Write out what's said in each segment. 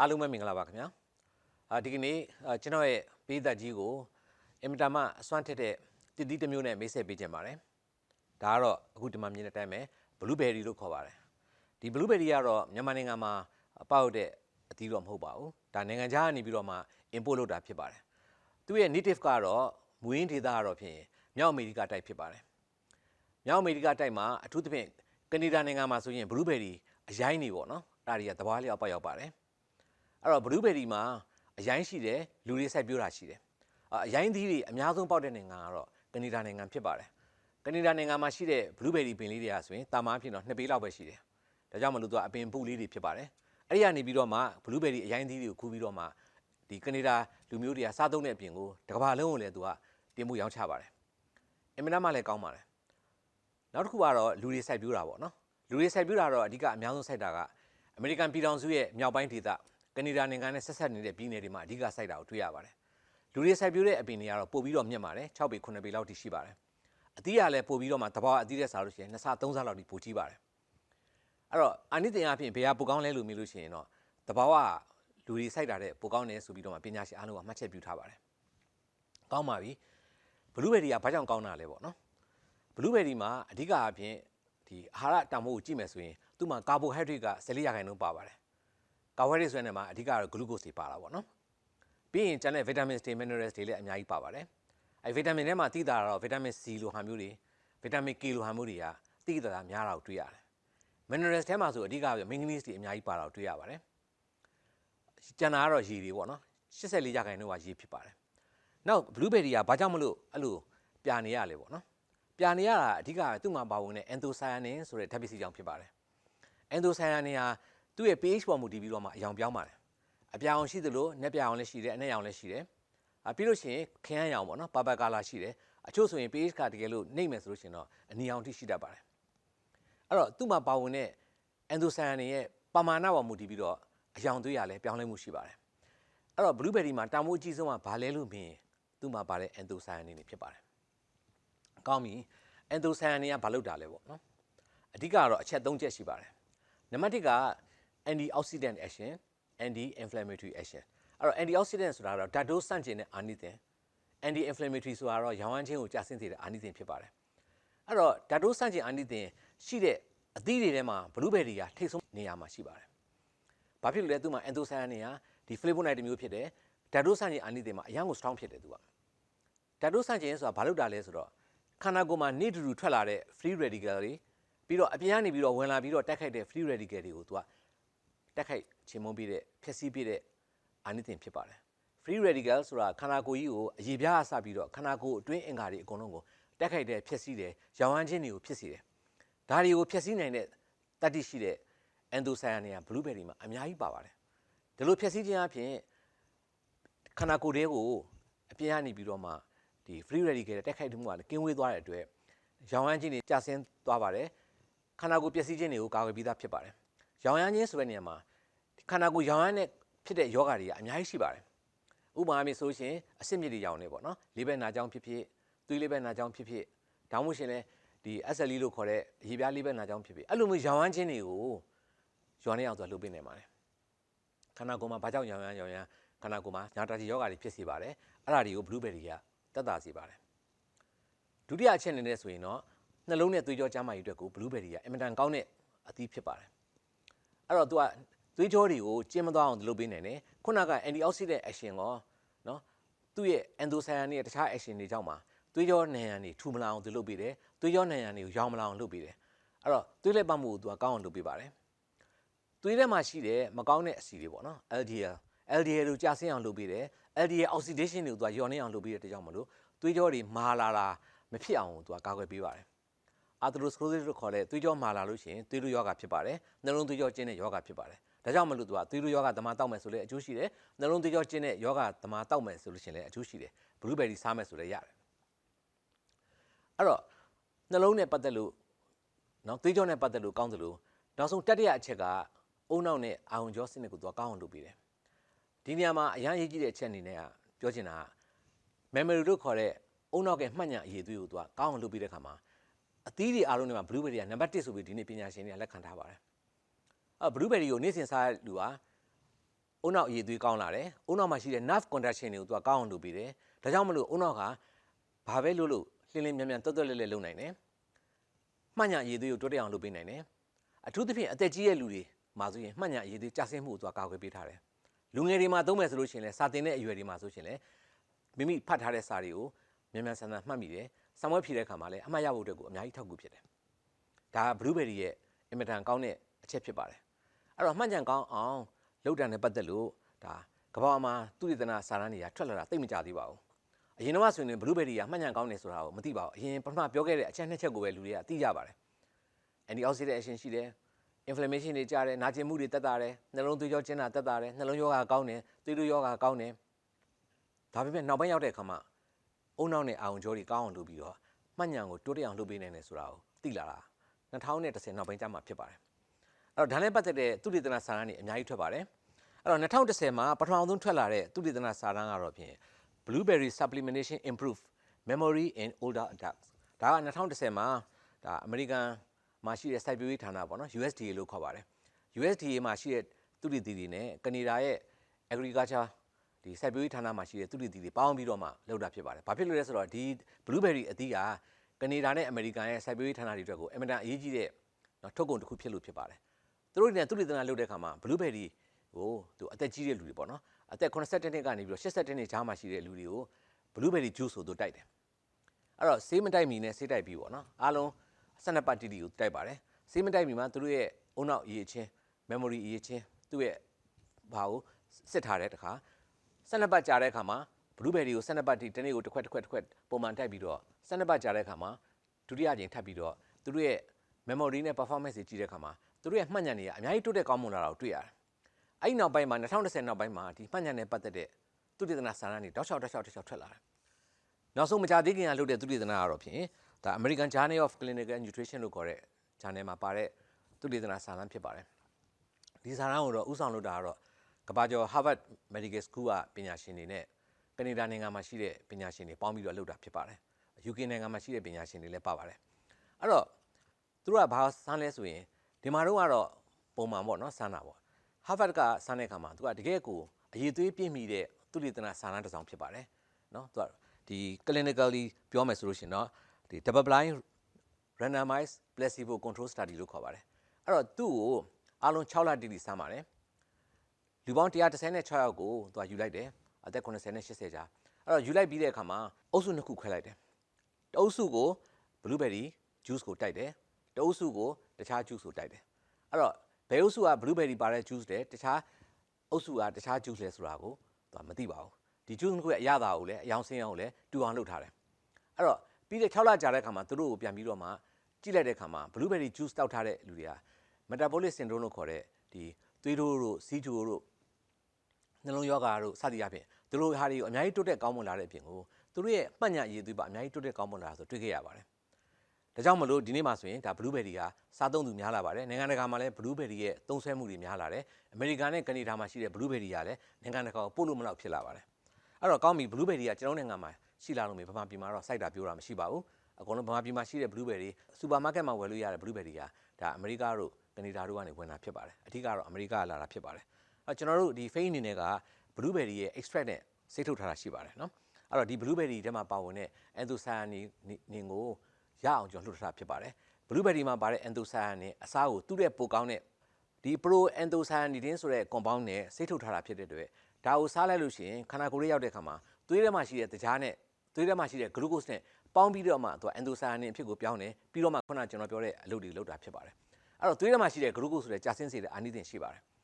အားလုံးပဲမင်္ဂလာပါခင်ဗျာအာဒီကနေ့အာကျွန်တော်ရဲ့ပေးသက်ကြီးကိုအင်မတန်မှအစွမ်းထက်တဲ့တည်တည်တစ်မျိုးနဲ့မိတ်ဆက်ပေးခြင်းပါတယ်ဒါကတော့အခုဒီမှာမြင်တဲ့အတိုင်းပဲဘလူးဘယ်ရီလို့ခေါ်ပါတယ်ဒီဘလူးဘယ်ရီကတော့မြန်မာနိုင်ငံမှာပေါက်တဲ့အသီးတော့မဟုတ်ပါဘူးဒါနိုင်ငံခြားကနေပြီးတော့မှ import လုပ်တာဖြစ်ပါတယ်သူရဲ့ native ကတော့မူရင်းဒေသကတော့ဖြင့်မြောက်အမေရိကတိုက်ဖြစ်ပါတယ်မြောက်အမေရိကတိုက်မှာအထူးသဖြင့်ကနေဒါနိုင်ငံမှာဆိုရင်ဘလူးဘယ်ရီအရိုင်းနေပေါ့နော်ဒါတွေကသဘာဝလျောက်ပေါက်ရောက်ပါတယ် အဲ့တော့ဘလူးဘယ်ရီမှာအရိုင်းရှိတယ်လူတွေစိုက်ပျိုးတာရှိတယ်အာအရိုင်းသီးတွေအများဆုံးပေါက်တဲ့နိုင်ငံကတော့ကနေဒါနိုင်ငံဖြစ်ပါတယ်ကနေဒါနိုင်ငံမှာရှိတဲ့ဘလူးဘယ်ရီပင်လေးတွေကဆိုရင်တာမားဖြစ်တော့နှစ်ပေလောက်ပဲရှိတယ်ဒါကြောင့်မလို့သူကအပင်ပုလေးတွေဖြစ်ပါတယ်အဲ့ဒီကနေပြီးတော့မှဘလူးဘယ်ရီအရိုင်းသီးတွေကိုခူးပြီးတော့မှဒီကနေဒါလူမျိုးတွေကစားသုံးတဲ့အပြင်ကိုတစ်ကမ္ဘာလုံးကိုလည်းသူကတင်မှုရောင်းချပါတယ်အင်မတန်မှလည်းကောင်းပါတယ်နောက်တစ်ခုကတော့လူတွေစိုက်ပျိုးတာပေါ့နော်လူတွေစိုက်ပျိုးတာတော့အဓိကအများဆုံးစိုက်တာကအမေရိကန်ပြည်ထောင်စုရဲ့မြောက်ပိုင်းဒေသ ကနေဒါနိုင်ငံနဲ့ဆက်ဆက်နေတဲ့ပြည်နယ်တွေမှာအဓိကစိုက်တာကိုတွေ့ရပါတယ်။လူတွေစိုက်ပျိုးတဲ့အပင်တွေကတော့ပို့ပြီးတော့မြင့်ပါတယ်6ပေ9ပေလောက်ထိရှိပါတယ်။အသီးကလည်းပို့ပြီးတော့မှတဘာအသီးတဲ့စားလို့ရှိရင်2ဆ3ဆလောက်ထိပိုကြီးပါတယ်။အဲ့တော့အာနိသင်အဖြစ်ဘယ်ဟာပိုကောင်းလဲလို့မြင်လို့ရှိရင်တော့တဘာဝလူတွေစိုက်တာတဲ့ပိုကောင်းတယ်ဆိုပြီးတော့မှပညာရှင်အားလုံးကမှတ်ချက်ပြုထားပါတယ်။ကောင်းပါပြီ။ဘလူးဘယ်ရီကဘာကြောင့်ကောင်းတာလဲပေါ့နော်။ဘလူးဘယ်ရီမှာအဓိကအဖြစ်ဒီအာဟာရတန်ဖိုးကိုကြည့်မယ်ဆိုရင်သူ့မှာကာဘိုဟိုက်ဒရိတ်က14ရာခိုင်နှုန်းပါပါတယ်။ ကာဝဲတွေဆိုတဲ့နေရာမှာအဓိကတော့ glucose တွေပါတာပေါ့နော်ပြီးရင်ကျန်တဲ့ vitamins တွေ minerals တွေလည်းအများကြီးပါပါတယ်အဲ vitamin ထဲမှာသိတာကတော့ vitamin C လိုဟာမျိုးတွေ vitamin K လိုဟာမျိုးတွေကသိတာတာများတာကိုတွေ့ရတယ် minerals ထဲမှာဆိုအဓိကက manganese တွေအများကြီးပါတာကိုတွေ့ရပါတယ်ကျန်တာကတော့ရေတွေပေါ့နော်84ရာခိုင်နှုန်းကရေဖြစ်ပါတယ်နောက် blueberry ကဘာကြောင့်မလို့အဲ့လိုပြာနေရလဲပေါ့နော်ပြာနေရတာအဓိကကသူ့မှာပါဝင်တဲ့ anthocyanin ဆိုတဲ့ဓာတ်ပစ္စည်းကြောင့်ဖြစ်ပါတယ် anthocyanin ဟာ သူ့ရဲ့ pH ပေါ်မူတည်ပြီးတော့မှအယောင်ပြောင်းပါတယ်အပြောင်ရှိသလိုနှက်ပြောင်လည်းရှိတယ်အနက်ရောင်လည်းရှိတယ်အပြီးလို့ရှိရင်ခရမ်းရောင်ပေါ့နော်ပါပကာလာရှိတယ်အချို့ဆိုရင် pH ကတကယ်လို့နှိမ့်မယ်ဆိုလို့ရှိရင်တော့အနီရောင်ထိရှိတတ်ပါတယ်အဲ့တော့သူ့မှာပါဝင်တဲ့ anthocyanin ရဲ့ပမာဏပေါ်မူတည်ပြီးတော့အယောင်သွေးရလည်းပြောင်းလဲမှုရှိပါတယ်အဲ့တော့ blueberry မှာတာမိုးအကြီးဆုံးကဘာလဲလို့မြင်သူ့မှာပါတဲ့ anthocyanin တွေဖြစ်ပါတယ်ကောင်းပြီ anthocyanin ကဘာလုပ်တာလဲပေါ့နော်အဓိကကတော့အချက်၃ချက်ရှိပါတယ်နံပါတ်၁က antioxidant action anti inflammatory action အဲ့တော့ antioxidant ဆိုတာကတော့ဓာတ်တိုးစန့်ကျင်တဲ့အာနိသင် anti inflammatory ဆိုတာကတော့ရောင်ရမ်းခြင်းကိုကြာဆင်းစေတဲ့အာနိသင်ဖြစ်ပါတယ်အဲ့တော့ဓာတ်တိုးစန့်ကျင်အာနိသင်ရှိတဲ့အသီးတွေထဲမှာဘလူးဘယ်ရီကထိတ်ဆုံးနေရာမှာရှိပါတယ်ဘာဖြစ်လို့လဲသူမှာ anthocyanin ဟာဒီ flavonoid တစ်မျိုးဖြစ်တယ်ဓာတ်တိုးစန့်ကျင်အာနိသင်မှာအရန်ကို strong ဖြစ်တယ်သူကဓာတ်တိုးစန့်ကျင်ဆိုတာဘာလို့တာလဲဆိုတော့ခန္ဓာကိုယ်မှာနေတူတူထွက်လာတဲ့ free radical တွေပြီးတော့အပြင်ကနေပြီးတော့ဝင်လာပြီးတော့တိုက်ခိုက်တဲ့ free radical တွေကိုသူက တက်ခိုက်ချေမုန်းပြီးတဲ့ဖျက်ဆီးပြီးတဲ့အာနိသင်ဖြစ်ပါတယ် free radical ဆိုတာခန္ဓာကိုယ်ကြီးကိုအရေပြားအစပြီးတော့ခန္ဓာကိုယ်အတွင်းအင်္ဂါတွေအကုန်လုံးကိုတက်ခိုက်တဲ့ဖျက်ဆီးတယ်ရောင်ဟန်းခြင်းတွေကိုဖြစ်စေတယ်ဒါတွေကိုဖျက်ဆီးနိုင်တဲ့တတ္တိရှိတဲ့ anthocyanin က blueberry မှာအများကြီးပါပါတယ်ဒီလိုဖျက်ဆီးခြင်းအပြင်ခန္ဓာကိုယ်တွေကိုအပြင်ကနေပြီးတော့မှဒီ free radical တဲ့တက်ခိုက်မှုကလည်းကင်းဝေးသွားတဲ့အတွက်ရောင်ဟန်းခြင်းတွေကျဆင်းသွားပါတယ်ခန္ဓာကိုယ်ပျက်စီးခြင်းတွေကိုကာကွယ်ပြီးသားဖြစ်ပါတယ် ရောင်ရမ်းခြင်းဆိုတဲ့နေရာမှာခန္ဓာကိုယ်ရောင်ရမ်းတဲ့ဖြစ်တဲ့ယောဂတွေကအများကြီးရှိပါတယ်ဥပမာမျိုးဆိုရှင်အဆင့်မြစ်တွေရောင်နေပေါ့နော်လေးဘက်နာကြောင်းဖြစ်ဖြစ်သွေးလေးဘက်နာကြောင်းဖြစ်ဖြစ်ဒါမှမဟုတ်ရှင်လဲဒီ SLE လို့ခေါ်တဲ့ရေပြားလေးဘက်နာကြောင်းဖြစ်ဖြစ်အဲ့လိုမျိုးရောင်ရမ်းခြင်းတွေကိုရောင်နေအောင်ဆိုလှုပ်ပေးနေပါတယ်ခန္ဓာကိုယ်မှာဘာကြောင့်ရောင်ရမ်းရောင်ရမ်းခန္ဓာကိုယ်မှာညာတာကြီးယောဂတွေဖြစ်စေပါတယ်အဲ့ဒါတွေကို blueberry ကတက်တာစေပါတယ်ဒုတိယအချက်အနေနဲ့ဆိုရင်တော့နှလုံးနဲ့သွေးကြောကျန်းမာရေးအတွက်ကို blueberry ကအင်မတန်ကောင်းတဲ့အသီးဖြစ်ပါတယ် အဲ့တော့ तू ကသွေးကြောတွေကိုကျင်းမသွားအောင်လုပ်ပေးနိုင်တယ်ခုနက antioxidant action ကောနော်သူ့ရဲ့ anthocyanin ရဲ့တခြား action တွေကြောင့်မှာသွေးကြောနံရံတွေထူမလာအောင်သူလုပ်ပေးတယ်သွေးကြောနံရံတွေကိုရောင်မလာအောင်လုပ်ပေးတယ်အဲ့တော့သွေးလက်ပတ်မှုကိုသူကကောင်းအောင်လုပ်ပေးပါတယ်သွေးထဲမှာရှိတဲ့မကောင်းတဲ့အဆီတွေပေါ့နော် LDL LDL ကိုကြာဆင်းအောင်လုပ်ပေးတယ် LDL oxidation တွေကိုသူကယော်နေအောင်လုပ်ပေးတဲ့တကြောင်မလို့သွေးကြောတွေမာလာလာမဖြစ်အောင်သူကကာကွယ်ပေးပါတယ် atherosclerosis လို့ခေါ်တဲ့သွေးကြောမာလာလို့ရှိရင်သွေးလူယောဂဖြစ်ပါတယ်နှလုံးသွေးကြောကျဉ်တဲ့ယောဂဖြစ်ပါတယ်ဒါကြောင့်မလို့သူကသွေးလူယောဂတမတောက်မယ်ဆိုလဲအကျိုးရှိတယ်နှလုံးသွေးကြောကျဉ်တဲ့ယောဂတမတောက်မယ်ဆိုလို့ရှိရင်လည်းအကျိုးရှိတယ်ဘလူးဘယ်ရီစားမယ်ဆိုလည်းရတယ်အဲ့တော့နှလုံးနဲ့ပတ်သက်လို့နော်သွေးကြောနဲ့ပတ်သက်လို့ကောင်းသလိုနောက်ဆုံးတတိယအချက်ကအုံနောက်နဲ့အာရုံကြောစနစ်ကိုသူကကောင်းအောင်လုပ်ပေးတယ်ဒီနေရာမှာအရန်ရေးကြည့်တဲ့အချက်အနေနဲ့ကပြောချင်တာက memory လို့ခေါ်တဲ့အုံနောက်ကမှတ်ညာအရေးသွေးကိုသူကကောင်းအောင်လုပ်ပေးတဲ့ခါမှာ အသီးတွေအားလုံးတွေမှာ blueberry ကနံပါတ်1ဆိုပြီးဒီနေ့ပညာရှင်တွေကလက်ခံထားပါတယ်အဲ blueberry ကိုနေ့စဉ်စားတဲ့လူဟာအုံနောက်အရည်သွေးကောင်းလာတယ်အုံနောက်မှာရှိတဲ့ nerve conduction တွေကိုသူကကောင်းအောင်လုပ်ပေးတယ်ဒါကြောင့်မလို့အုံနောက်ကဘာပဲလုပ်လို့လင်းလင်းမြန်မြန်တွတ်တွတ်လဲလဲလုပ်နိုင်တယ်မှတ်ညာအရည်သွေးကိုတိုးတက်အောင်လုပ်ပေးနိုင်တယ်အထူးသဖြင့်အသက်ကြီးတဲ့လူတွေမှာဆိုရင်မှတ်ညာအရည်သွေးကျဆင်းမှုကိုသူကကာကွယ်ပေးထားတယ်လူငယ်တွေမှာသုံးမယ်ဆိုလို့ရှိရင်လဲစာတင်တဲ့အရွယ်တွေမှာဆိုရှင်လဲမိမိဖတ်ထားတဲ့စာတွေကိုမြန်မြန်ဆန်ဆန်မှတ်မိတယ်။ ဆံမွဲဖြေတဲ့အခါမှာလည်းအမှတ်ရဖို့အတွက်ကိုအများကြီးထောက်ကူဖြစ်တယ်။ဒါက blueberry ရဲ့အင်မတန်ကောင်းတဲ့အချက်ဖြစ်ပါတယ်။အဲ့တော့မှန်ကြံကောင်းအောင်လုပ်တာနဲ့ပတ်သက်လို့ဒါကမ္ဘာမှာသူတည်တနာစာရန်တွေကထွက်လာတာသိပ်မကြသေးပါဘူး။အရင်တော့ဆိုရင် blueberry ကမှန်ကြံကောင်းတယ်ဆိုတာကိုမသိပါဘူး။အရင်ပထမပြောခဲ့တဲ့အချက်နှစ်ချက်ကိုပဲလူတွေကသိကြပါတယ်။ antioxidant action ရှိတယ်။ inflammation တွေကြားတယ်နာကျင်မှုတွေတက်တာတယ်နှလုံးသွေးကြောကျဉ်းတာတက်တာတယ်နှလုံးယောဂကောင်းတယ်သွေးတိုးယောဂကောင်းတယ်ဒါပေမဲ့နောက်ပိုင်းရောက်တဲ့အခါမှာ အုံနောက်နဲ့အာရုံကြောတွေကောင်းအောင်လုပ်ပြီးတော့မှတ်ဉာဏ်ကိုတိုးတက်အောင်လုပ်ပေးနိုင်တယ်ဆိုတာကိုသိလာတာ2010နောက်ပိုင်းကျမှဖြစ်ပါတယ်အဲ့တော့ဒါနဲ့ပတ်သက်တဲ့သုတေသနစာတမ်းတွေအများကြီးထွက်ပါတယ်အဲ့တော့2010မှာပထမဆုံးထွက်လာတဲ့သုတေသနစာတမ်းကတော့ဖြင့် blueberry supplementation improve memory in older adults ဒါက2010မှာဒါအမေရိကန်မှာရှိတဲ့စိုက်ပျိုးရေးဌာနပေါ့နော် USDA လို့ခေါ်ပါတယ် USDA မှာရှိတဲ့သုတေသီတွေနဲ့ကနေဒါရဲ့ agriculture ဒီစိုက်ပျိုးရေးဌာနမှာရှိတဲ့သုတေသီတွေပေါင်းပြီးတော့မှလုပ်တာဖြစ်ပါတယ်။ဘာဖြစ်လို့လဲဆိုတော့ဒီ blueberry အသီးကကနေဒါနဲ့အမေရိကန်ရဲ့စိုက်ပျိုးရေးဌာနတွေအတွက်ကိုအင်မတန်အရေးကြီးတဲ့နော်ထုတ်ကုန်တစ်ခုဖြစ်လို့ဖြစ်ပါတယ်။သူတို့တွေနဲ့သုတေသနလုပ်တဲ့အခါမှာ blueberry ကိုသူအသက်ကြီးတဲ့လူတွေပေါ့နော်။အသက်82နှစ်ကနေပြီးတော့82နှစ်ကြားမှာရှိတဲ့လူတွေကို blueberry juice ကိုသူတိုက်တယ်။အဲ့တော့ဆေးမတိုက်မီနဲ့ဆေးတိုက်ပြီးပေါ့နော်။အားလုံး12ပတ်တိတိကိုတိုက်ပါတယ်။ဆေးမတိုက်မီမှာသူတို့ရဲ့အုံနောက်အရေးချင်း memory အရေးချင်းသူ့ရဲ့ဘာကိုစစ်ထားတဲ့တခါ 12ပတ်ကြာတဲ့အခါမှာဘလူးဘယ်ရီကို12ပတ်တိတနေ့ကိုတစ်ခွက်တစ်ခွက်တစ်ခွက်ပုံမှန်တိုက်ပြီးတော့12ပတ်ကြာတဲ့အခါမှာဒုတိယကြိမ်ထပ်ပြီးတော့သူတို့ရဲ့ memory နဲ့ performance တွေကြည့်တဲ့အခါမှာသူတို့ရဲ့မှတ်ဉာဏ်တွေကအများကြီးတိုးတက်ကောင်းမွန်လာတာကိုတွေ့ရတယ်။အဲ့ဒီနောက်ပိုင်းမှာ2010နောက်ပိုင်းမှာဒီမှတ်ဉာဏ်နဲ့ပတ်သက်တဲ့သုတေသနစာတမ်းတွေတောက်လျှောက်တောက်လျှောက်တောက်လျှောက်ထွက်လာတယ်။နောက်ဆုံးမကြာသေးခင်ကလုပ်တဲ့သုတေသနကတော့ဖြင့်ဒါ American Journal of Clinical Nutrition လို့ခေါ်တဲ့ journal မှာပါတဲ့သုတေသနစာတမ်းဖြစ်ပါတယ်။ဒီစာတမ်းကိုတော့ဥဆောင်လုပ်တာကတော့ ကဘာကျော် Harvard Medical School ကပညာရှင်တွေနဲ့ကနေဒါနိုင်ငံမှာရှိတဲ့ပညာရှင်တွေပေါင်းပြီးတော့လုပ်တာဖြစ်ပါတယ်။ UK နိုင်ငံမှာရှိတဲ့ပညာရှင်တွေလည်းပါပါတယ်။အဲ့တော့သူတို့ကဘာစမ်းလဲဆိုရင်ဒီမှာတော့ကတော့ပုံမှန်ပေါ့နော်စမ်းတာပေါ့။ Harvard ကစမ်းတဲ့အခါမှာသူကတကယ်ကိုအရေးသွေးပြည့်မီတဲ့သုတေသနစာတမ်းတစ်စောင်ဖြစ်ပါတယ်။နော်သူကဒီ clinically ပြောမယ်ဆိုလို့ရှိရင်တော့ဒီ double blind randomized placebo control study လို့ခေါ်ပါတယ်။အဲ့တော့သူ့ကိုအားလုံး6လတိတိစမ်းပါတယ်။ လူပေါင်း136ယောက်ကိုသူကယူလိုက်တယ်။အသက်80နဲ့80ကြား။အဲ့တော့ယူလိုက်ပြီးတဲ့အခါမှာအုပ်စုနှစ်ခုခွဲလိုက်တယ်။တအုပ်စုကို blueberry juice ကိုတိုက်တယ်။တအုပ်စုကိုတခြား juice ကိုတိုက်တယ်။အဲ့တော့ဘယ်အုပ်စုက blueberry ပါတဲ့ juice လဲတခြားအုပ်စုကတခြား juice လဲဆိုတာကိုသူကမသိပါဘူး။ဒီ juice နှစ်ခုရဲ့အရသာကိုလည်းအယောင်ဆင်းအောင်လည်းတူအောင်လုပ်ထားတယ်။အဲ့တော့ပြီးတဲ့6လကြာတဲ့အခါမှာသူတို့ကိုပြန်ပြီးတော့မှကြည့်လိုက်တဲ့အခါမှာ blueberry juice တောက်ထားတဲ့လူတွေက metabolic syndrome လို့ခေါ်တဲ့ဒီသွေးတိုးတို့စီးချိုတို့ နှလုံးယောဂါတို့စသည်အပြင်သူတို့ဟာတွေကိုအများကြီးတိုးတက်ကောင်းမွန်လာတဲ့အပြင်ကိုသူတို့ရဲ့မှတ်ညာရည်သွေးပါအများကြီးတိုးတက်ကောင်းမွန်လာတာဆိုတွေ့ခဲ့ရပါတယ်။ဒါကြောင့်မလို့ဒီနေ့မှာဆိုရင်ဒါ blueberry ကစားသုံးသူများလာပါတယ်။နိုင်ငံတကာမှာလည်း blueberry ရဲ့သုံးစွဲမှုတွေများလာတယ်။အမေရိကန်နဲ့ကနေဒါမှာရှိတဲ့ blueberry ကလည်းနိုင်ငံတကာကိုပို့လို့မလောက်ဖြစ်လာပါတယ်။အဲ့တော့ကောင်းပြီ blueberry ကကျွန်တော်နိုင်ငံမှာရှိလာလို့မေဗမာပြည်မှာတော့စိုက်တာပြောတာမရှိပါဘူး။အကုန်လုံးဗမာပြည်မှာရှိတဲ့ blueberry စူပါမားကတ်မှာဝယ်လို့ရတဲ့ blueberry ကဒါအမေရိကတို့ကနေဒါတို့ကနေဝင်တာဖြစ်ပါတယ်။အထူးကတော့အမေရိကလာတာဖြစ်ပါတယ်။အဲ ကျွန်တော်တို့ဒီ face အနေနဲ့က blueberry ရဲ့ extract နဲ့စိတ်ထုတ်ထားတာရှိပါတယ်နော်။အဲ့တော့ဒီ blueberry ထဲမှာပါဝင်တဲ့ anthocyanin နေကိုရအောင်ကျွန်တော်လှုပ်ထားတာဖြစ်ပါတယ်။ blueberry မှာပါတဲ့ anthocyanin အစားကိုသူ့ရဲ့ပိုကောင်းတဲ့ဒီ pro anthocyanin ဆိုတဲ့ compound နဲ့စိတ်ထုတ်ထားတာဖြစ်တဲ့အတွက်ဒါကိုစားလိုက်လို့ရှိရင်ခန္ဓာကိုယ်ရဲ့ရောက်တဲ့အခါမှာသွေးထဲမှာရှိတဲ့တကြားနဲ့သွေးထဲမှာရှိတဲ့ glucose နဲ့ပေါင်းပြီးတော့မှသူက anthocyanin အဖြစ်ကိုပြောင်းတယ်ပြီးတော့မှခုနကကျွန်တော်ပြောတဲ့အလုပ်တွေလုပ်တာဖြစ်ပါတယ်။အဲ့တော့သွေးထဲမှာရှိတဲ့ glucose ဆိုတဲ့ကြာဆင်းစေတဲ့အာနိသင်ရှိပါတယ်။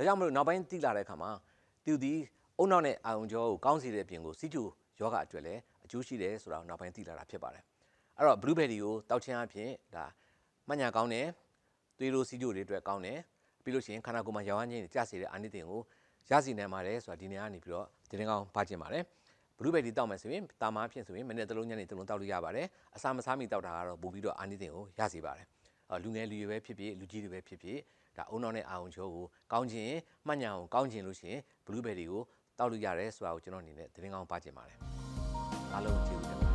ဒါကြောင့်မလို့နောက်ပိုင်းသိလာတဲ့အခါမှာသူဒီအုံနောက်နဲ့အာရုံကြောကိုကောင်းစေတဲ့အပြင်ကိုစီးကျူယောဂအတွက်လည်းအကျိုးရှိတယ်ဆိုတာကိုနောက်ပိုင်းသိလာတာဖြစ်ပါတယ်အဲ့တော့ blueberry ကိုတောက်ချင်းအဖြစ်ဒါမှညာကောင်းတယ်သွေးလိုစီးကျူတွေအတွက်ကောင်းတယ်ပြီးလို့ရှိရင်ခန္ဓာကိုယ်မှာရောင်ရမ်းခြင်းတွေကျစေတဲ့အာနိသင်ကိုရစီနိုင်ပါတယ်ဆိုတာဒီနေရာကနေပြီးတော့တင်းကောင်းပါကျင်ပါတယ် blueberry တောက်မယ်ဆိုရင်တာမာဖြစ်ဆိုရင်မနေ့တစ်လုံးညနေတစ်လုံးတောက်လို့ရပါတယ်အစာမစားမီတောက်တာကတော့ပို့ပြီးတော့အာနိသင်ကိုရစီပါတယ်လူငယ်လူရွယ်ပဲဖြစ်ဖြစ်လူကြီးတွေပဲဖြစ်ဖြစ် ဒါအုံနောက်နဲ့အာရုံချိုးကိုကောင်းခြင်းမှတ်ညာကိုကောင်းခြင်းလို့ရှိရင် blueberry ကိုတောက်လို့ရတယ်ဆိုတာကိုကျွန်တော်အနေနဲ့သတင်းကောင်းပါချင်ပါတယ်အားလုံးကျေးဇူးတင်